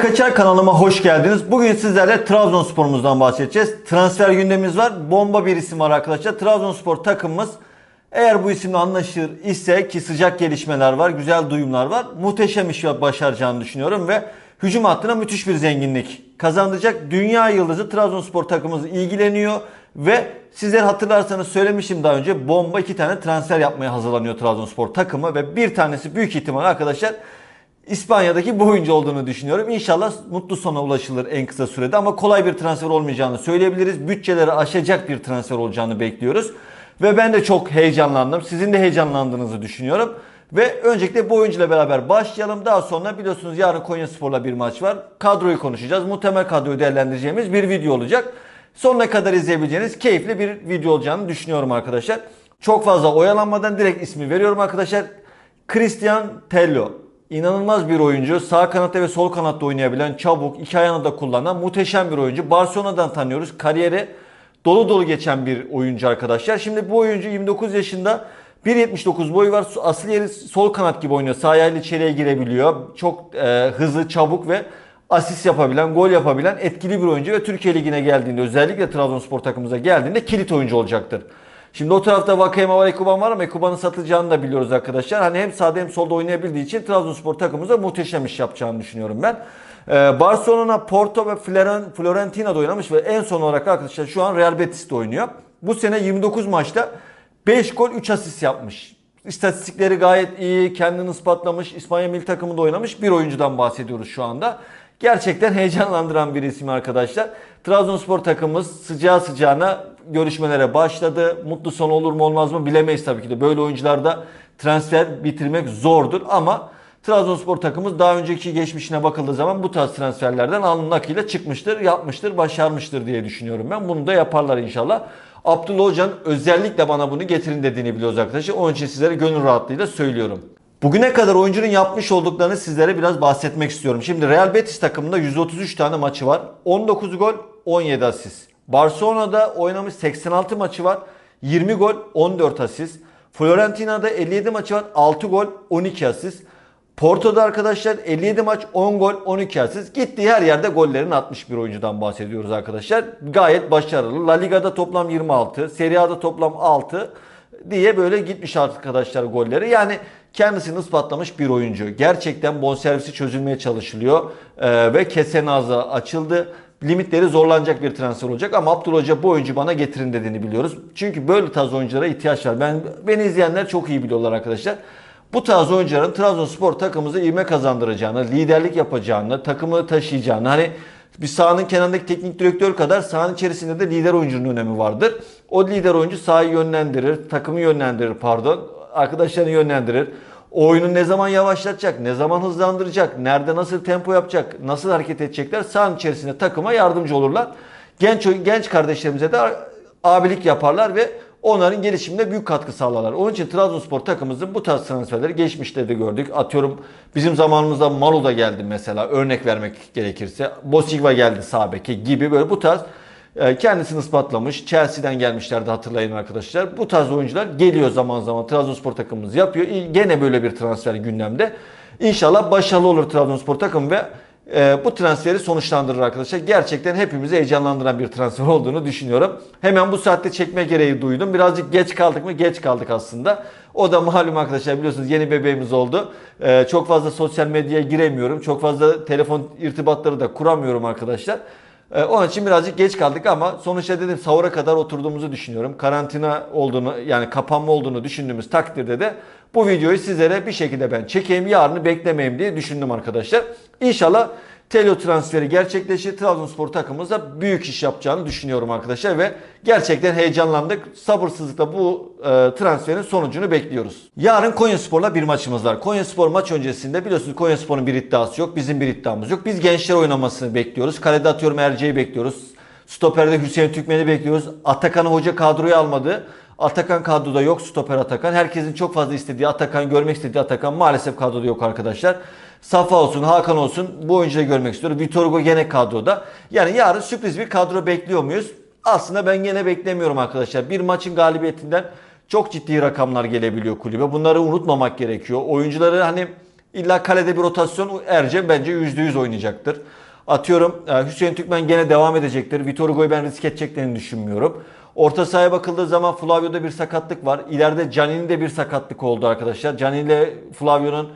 Değer Kaçar kanalıma hoş geldiniz. Bugün sizlerle Trabzonspor'umuzdan bahsedeceğiz. Transfer gündemimiz var. Bomba bir isim var arkadaşlar. Trabzonspor takımımız eğer bu isimle anlaşır ise ki sıcak gelişmeler var, güzel duyumlar var. Muhteşem iş başaracağını düşünüyorum ve hücum hattına müthiş bir zenginlik kazandıracak. Dünya yıldızı Trabzonspor takımımız ilgileniyor ve sizler hatırlarsanız söylemiştim daha önce bomba iki tane transfer yapmaya hazırlanıyor Trabzonspor takımı ve bir tanesi büyük ihtimal arkadaşlar İspanya'daki bu oyuncu olduğunu düşünüyorum. İnşallah mutlu sona ulaşılır en kısa sürede ama kolay bir transfer olmayacağını söyleyebiliriz. Bütçeleri aşacak bir transfer olacağını bekliyoruz. Ve ben de çok heyecanlandım. Sizin de heyecanlandığınızı düşünüyorum. Ve öncelikle bu oyuncuyla beraber başlayalım. Daha sonra biliyorsunuz yarın Konya Spor'la bir maç var. Kadroyu konuşacağız. Muhtemel kadroyu değerlendireceğimiz bir video olacak. Sonuna kadar izleyebileceğiniz keyifli bir video olacağını düşünüyorum arkadaşlar. Çok fazla oyalanmadan direkt ismi veriyorum arkadaşlar. Christian Tello. İnanılmaz bir oyuncu. Sağ kanatta ve sol kanatta oynayabilen, çabuk, iki ayağını da kullanan muhteşem bir oyuncu. Barcelona'dan tanıyoruz. Kariyeri dolu dolu geçen bir oyuncu arkadaşlar. Şimdi bu oyuncu 29 yaşında 1.79 boyu var. Asıl yeri sol kanat gibi oynuyor. Sağ ayağıyla içeriye girebiliyor. Çok e, hızlı, çabuk ve asist yapabilen, gol yapabilen etkili bir oyuncu ve Türkiye Ligi'ne geldiğinde özellikle Trabzonspor takımımıza geldiğinde kilit oyuncu olacaktır. Şimdi o tarafta Vakayeme var, Ekuban var ama Ekuban'ın satılacağını da biliyoruz arkadaşlar. Hani hem sağda hem solda oynayabildiği için Trabzonspor takımımıza muhteşem iş yapacağını düşünüyorum ben. Ee, Barcelona, Porto ve Floren- Fiorentina'da oynamış ve en son olarak arkadaşlar şu an Real Betis'te oynuyor. Bu sene 29 maçta 5 gol 3 asist yapmış. İstatistikleri gayet iyi, kendini ispatlamış, İspanya milli takımında oynamış bir oyuncudan bahsediyoruz şu anda. Gerçekten heyecanlandıran bir isim arkadaşlar. Trabzonspor takımımız sıcağı sıcağına görüşmelere başladı. Mutlu son olur mu olmaz mı bilemeyiz tabii ki de. Böyle oyuncularda transfer bitirmek zordur ama Trabzonspor takımımız daha önceki geçmişine bakıldığı zaman bu tarz transferlerden alnının akıyla çıkmıştır, yapmıştır, başarmıştır diye düşünüyorum ben. Bunu da yaparlar inşallah. Abdullah Hoca'nın özellikle bana bunu getirin dediğini biliyoruz arkadaşlar. Onun için sizlere gönül rahatlığıyla söylüyorum. Bugüne kadar oyuncunun yapmış olduklarını sizlere biraz bahsetmek istiyorum. Şimdi Real Betis takımında 133 tane maçı var. 19 gol, 17 asist. Barcelona'da oynamış 86 maçı var. 20 gol, 14 asist. Fiorentina'da 57 maçı var. 6 gol, 12 asist. Porto'da arkadaşlar 57 maç 10 gol 12 asist. Gittiği her yerde atmış bir oyuncudan bahsediyoruz arkadaşlar. Gayet başarılı. La Liga'da toplam 26, Serie A'da toplam 6 diye böyle gitmiş arkadaşlar golleri. Yani kendisini ispatlamış bir oyuncu. Gerçekten bonservisi çözülmeye çalışılıyor Ee, ve ağzı açıldı. Limitleri zorlanacak bir transfer olacak ama Abdullah Hoca bu oyuncu bana getirin dediğini biliyoruz. Çünkü böyle tarz oyunculara ihtiyaç var. Ben beni izleyenler çok iyi biliyorlar arkadaşlar. Bu tarz oyuncuların Trabzonspor takımımıza ivme kazandıracağını, liderlik yapacağını, takımı taşıyacağını hani bir sahanın kenarındaki teknik direktör kadar sahanın içerisinde de lider oyuncunun önemi vardır. O lider oyuncu sahayı yönlendirir, takımı yönlendirir pardon, arkadaşlarını yönlendirir. O oyunu ne zaman yavaşlatacak, ne zaman hızlandıracak, nerede nasıl tempo yapacak, nasıl hareket edecekler sahanın içerisinde takıma yardımcı olurlar. Genç genç kardeşlerimize de abilik yaparlar ve onların gelişimine büyük katkı sağlarlar. Onun için Trabzonspor takımımızın bu tarz transferleri geçmişte de gördük. Atıyorum bizim zamanımızda Malu da geldi mesela örnek vermek gerekirse. Bosigva geldi sağ beke gibi böyle bu tarz kendisini ispatlamış. Chelsea'den gelmişlerdi hatırlayın arkadaşlar. Bu tarz oyuncular geliyor zaman zaman Trabzonspor takımımız yapıyor. Gene böyle bir transfer gündemde. İnşallah başarılı olur Trabzonspor takım ve e, bu transferi sonuçlandırır arkadaşlar. Gerçekten hepimizi heyecanlandıran bir transfer olduğunu düşünüyorum. Hemen bu saatte çekme gereği duydum. Birazcık geç kaldık mı? Geç kaldık aslında. O da malum arkadaşlar biliyorsunuz yeni bebeğimiz oldu. E, çok fazla sosyal medyaya giremiyorum. Çok fazla telefon irtibatları da kuramıyorum arkadaşlar. Ee, Onun için birazcık geç kaldık ama sonuçta dedim sahura kadar oturduğumuzu düşünüyorum. Karantina olduğunu yani kapanma olduğunu düşündüğümüz takdirde de bu videoyu sizlere bir şekilde ben çekeyim yarını beklemeyeyim diye düşündüm arkadaşlar. İnşallah Telio transferi gerçekleşir. Trabzonspor takımımıza büyük iş yapacağını düşünüyorum arkadaşlar ve gerçekten heyecanlandık. Sabırsızlıkla bu e, transferin sonucunu bekliyoruz. Yarın Konyaspor'la bir maçımız var. Konyaspor maç öncesinde biliyorsunuz Konyaspor'un bir iddiası yok. Bizim bir iddiamız yok. Biz gençler oynamasını bekliyoruz. Kalede atıyorum Erce'yi bekliyoruz. Stoper'de Hüseyin Türkmen'i bekliyoruz. Atakan'ı hoca kadroya almadı. Atakan kadroda yok. Stoper Atakan. Herkesin çok fazla istediği Atakan, görmek istediği Atakan maalesef kadroda yok arkadaşlar. Safa olsun, Hakan olsun bu oyuncuyu görmek istiyorum. Vitor Hugo gene kadroda. Yani yarın sürpriz bir kadro bekliyor muyuz? Aslında ben gene beklemiyorum arkadaşlar. Bir maçın galibiyetinden çok ciddi rakamlar gelebiliyor kulübe. Bunları unutmamak gerekiyor. Oyuncuları hani İlla kalede bir rotasyon Erce bence %100 oynayacaktır. Atıyorum e, Hüseyin Türkmen gene devam edecektir. Vitor Hugo'yu ben risk edeceklerini düşünmüyorum. Orta sahaya bakıldığı zaman Flavio'da bir sakatlık var. İleride Canini'de bir sakatlık oldu arkadaşlar. Canini ile Flavio'nun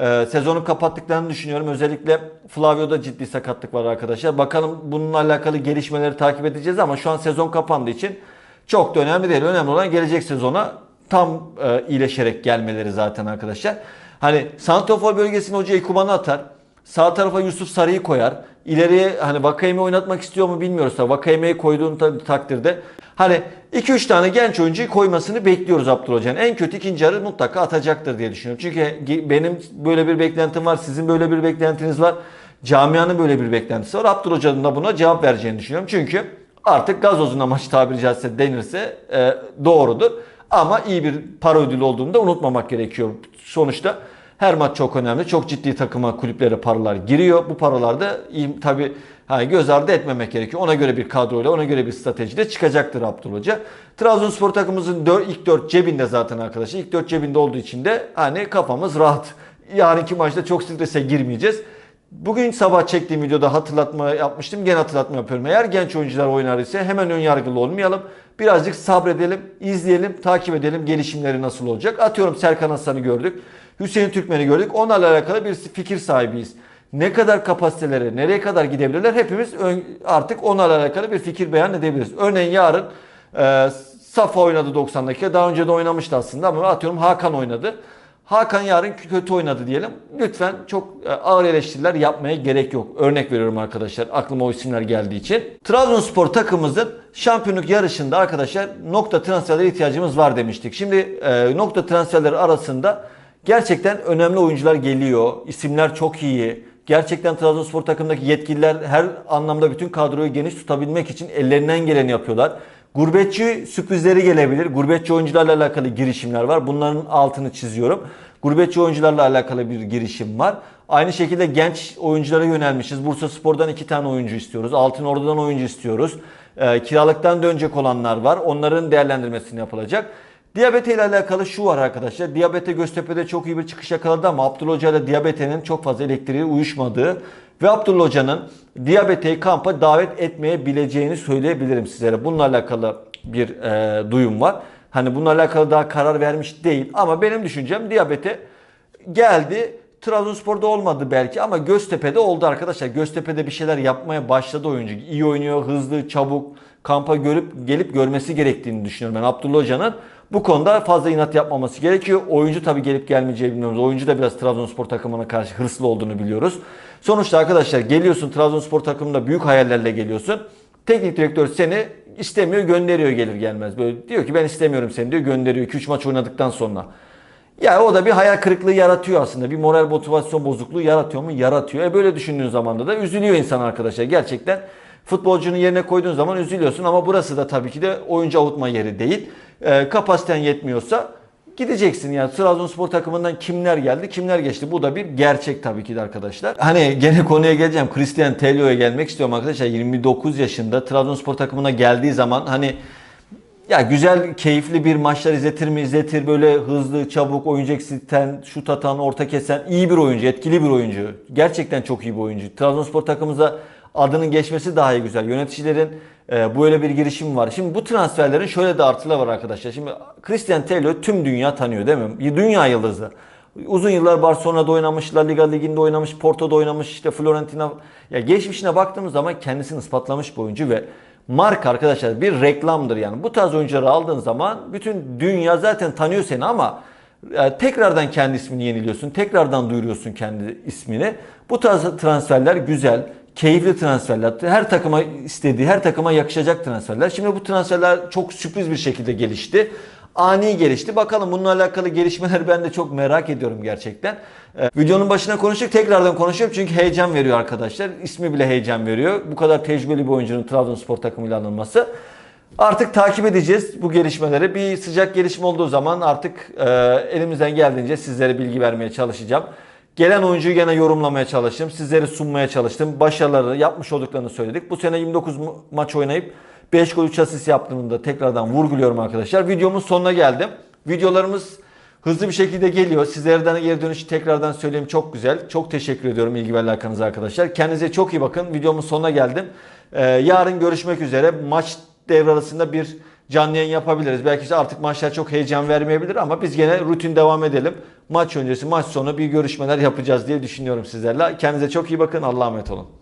e, sezonu kapattıklarını düşünüyorum. Özellikle Flavio'da ciddi sakatlık var arkadaşlar. Bakalım bununla alakalı gelişmeleri takip edeceğiz ama şu an sezon kapandığı için çok da önemli değil. Önemli olan gelecek sezona tam e, iyileşerek gelmeleri zaten arkadaşlar. Hani Santrofor bölgesine hoca Ekuban'ı atar. Sağ tarafa Yusuf Sarı'yı koyar. İleriye hani Vakayeme oynatmak istiyor mu bilmiyoruz Vakayeme'yi koyduğun ta- takdirde hani 2-3 tane genç oyuncuyu koymasını bekliyoruz Abdullah Hoca'nın. En kötü ikinci yarı mutlaka atacaktır diye düşünüyorum. Çünkü benim böyle bir beklentim var. Sizin böyle bir beklentiniz var. Camianın böyle bir beklentisi var. Abdullah Hoca'nın da buna cevap vereceğini düşünüyorum. Çünkü artık gazozuna maç tabiri caizse denirse e, doğrudur. Ama iyi bir para ödülü olduğunu da unutmamak gerekiyor. Sonuçta her maç çok önemli. Çok ciddi takıma, kulüplere paralar giriyor. Bu paralar da iyi- tabii hani göz ardı etmemek gerekiyor. Ona göre bir kadroyla, ona göre bir stratejide çıkacaktır Abdullah Hoca. Trabzonspor takımımızın ilk dört cebinde zaten arkadaşlar. İlk dört cebinde olduğu için de hani kafamız rahat. Yarınki maçta çok strese girmeyeceğiz. Bugün sabah çektiğim videoda hatırlatma yapmıştım. Gene hatırlatma yapıyorum. Eğer genç oyuncular oynar ise hemen ön yargılı olmayalım. Birazcık sabredelim, izleyelim, takip edelim gelişimleri nasıl olacak. Atıyorum Serkan Hasan'ı gördük. Hüseyin Türkmen'i gördük. Onlarla alakalı bir fikir sahibiyiz. Ne kadar kapasiteleri, nereye kadar gidebilirler hepimiz artık onlarla alakalı bir fikir beyan edebiliriz. Örneğin yarın e, Safa oynadı 90 dakika. Daha önce de oynamıştı aslında ama atıyorum Hakan oynadı. Hakan yarın kötü oynadı diyelim. Lütfen çok e, ağır eleştiriler yapmaya gerek yok. Örnek veriyorum arkadaşlar aklıma o isimler geldiği için. Trabzonspor takımımızın şampiyonluk yarışında arkadaşlar nokta transferlere ihtiyacımız var demiştik. Şimdi e, nokta transferleri arasında gerçekten önemli oyuncular geliyor. İsimler çok iyi. Gerçekten Trabzonspor takımındaki yetkililer her anlamda bütün kadroyu geniş tutabilmek için ellerinden geleni yapıyorlar. Gurbetçi sürprizleri gelebilir. Gurbetçi oyuncularla alakalı girişimler var. Bunların altını çiziyorum. Gurbetçi oyuncularla alakalı bir girişim var. Aynı şekilde genç oyunculara yönelmişiz. Bursa Spor'dan iki tane oyuncu istiyoruz. Altın Ordu'dan oyuncu istiyoruz. Ee, kiralıktan dönecek olanlar var. Onların değerlendirmesini yapılacak. Diyabete ile alakalı şu var arkadaşlar. Diyabete Göztepe'de çok iyi bir çıkış yakaladı ama Abdullah Hoca ile diyabetenin çok fazla elektriği uyuşmadığı ve Abdullah Hoca'nın diyabeteyi kampa davet etmeyebileceğini söyleyebilirim sizlere. Bununla alakalı bir e, duyum var. Hani bununla alakalı daha karar vermiş değil ama benim düşüncem diyabete geldi. Trabzonspor'da olmadı belki ama Göztepe'de oldu arkadaşlar. Göztepe'de bir şeyler yapmaya başladı oyuncu. İyi oynuyor, hızlı, çabuk. Kampa görüp gelip görmesi gerektiğini düşünüyorum ben Abdullah Hoca'nın. Bu konuda fazla inat yapmaması gerekiyor. Oyuncu tabii gelip gelmeyeceği bilmiyoruz. Oyuncu da biraz Trabzonspor takımına karşı hırslı olduğunu biliyoruz. Sonuçta arkadaşlar geliyorsun Trabzonspor takımında büyük hayallerle geliyorsun. Teknik direktör seni istemiyor gönderiyor gelir gelmez. Böyle diyor ki ben istemiyorum seni diyor gönderiyor 2-3 maç oynadıktan sonra. Ya o da bir hayal kırıklığı yaratıyor aslında. Bir moral motivasyon bozukluğu yaratıyor mu? Yaratıyor. E böyle düşündüğün zaman da üzülüyor insan arkadaşlar. Gerçekten futbolcunun yerine koyduğun zaman üzülüyorsun ama burası da tabii ki de oyuncu avutma yeri değil. E, kapasiten yetmiyorsa gideceksin yani Trabzonspor takımından kimler geldi kimler geçti bu da bir gerçek tabii ki de arkadaşlar. Hani gene konuya geleceğim Christian Telio'ya gelmek istiyorum arkadaşlar 29 yaşında Trabzonspor takımına geldiği zaman hani ya güzel, keyifli bir maçlar izletir mi? İzletir. Böyle hızlı, çabuk, oyuncu eksilten, şut atan, orta kesen iyi bir oyuncu, etkili bir oyuncu. Gerçekten çok iyi bir oyuncu. Trabzonspor takımımıza adının geçmesi daha iyi güzel. Yöneticilerin e, böyle bir girişim var. Şimdi bu transferlerin şöyle de artıları var arkadaşlar. Şimdi Christian Tello tüm dünya tanıyor değil mi? Dünya yıldızı. Uzun yıllar Barcelona'da oynamış, La Liga liginde oynamış, Porto'da oynamış, işte Fiorentina. Ya geçmişine baktığımız zaman kendisini ispatlamış bir oyuncu ve marka arkadaşlar bir reklamdır yani. Bu tarz oyuncuları aldığın zaman bütün dünya zaten tanıyor seni ama e, tekrardan kendi ismini yeniliyorsun. Tekrardan duyuruyorsun kendi ismini. Bu tarz transferler güzel, keyifli transferler. Her takıma istediği, her takıma yakışacak transferler. Şimdi bu transferler çok sürpriz bir şekilde gelişti. Ani gelişti. Bakalım bununla alakalı gelişmeleri ben de çok merak ediyorum gerçekten. Ee, videonun başına konuştuk. Tekrardan konuşuyorum çünkü heyecan veriyor arkadaşlar. İsmi bile heyecan veriyor. Bu kadar tecrübeli bir oyuncunun Trabzonspor takımıyla anılması. Artık takip edeceğiz bu gelişmeleri. Bir sıcak gelişme olduğu zaman artık e, elimizden geldiğince sizlere bilgi vermeye çalışacağım. Gelen oyuncuyu gene yorumlamaya çalıştım. Sizlere sunmaya çalıştım. Başarıları yapmış olduklarını söyledik. Bu sene 29 ma- maç oynayıp 5 gol 3 asist yaptığını da tekrardan vurguluyorum arkadaşlar. Videomun sonuna geldim. Videolarımız hızlı bir şekilde geliyor. Sizlerden geri dönüşü tekrardan söyleyeyim çok güzel. Çok teşekkür ediyorum ilgi ve alakanıza arkadaşlar. Kendinize çok iyi bakın. Videomun sonuna geldim. Ee, yarın görüşmek üzere. Maç devre arasında bir canlı yayın yapabiliriz. Belki işte artık maçlar çok heyecan vermeyebilir ama biz gene rutin devam edelim. Maç öncesi, maç sonu bir görüşmeler yapacağız diye düşünüyorum sizlerle. Kendinize çok iyi bakın. Allah'a emanet olun.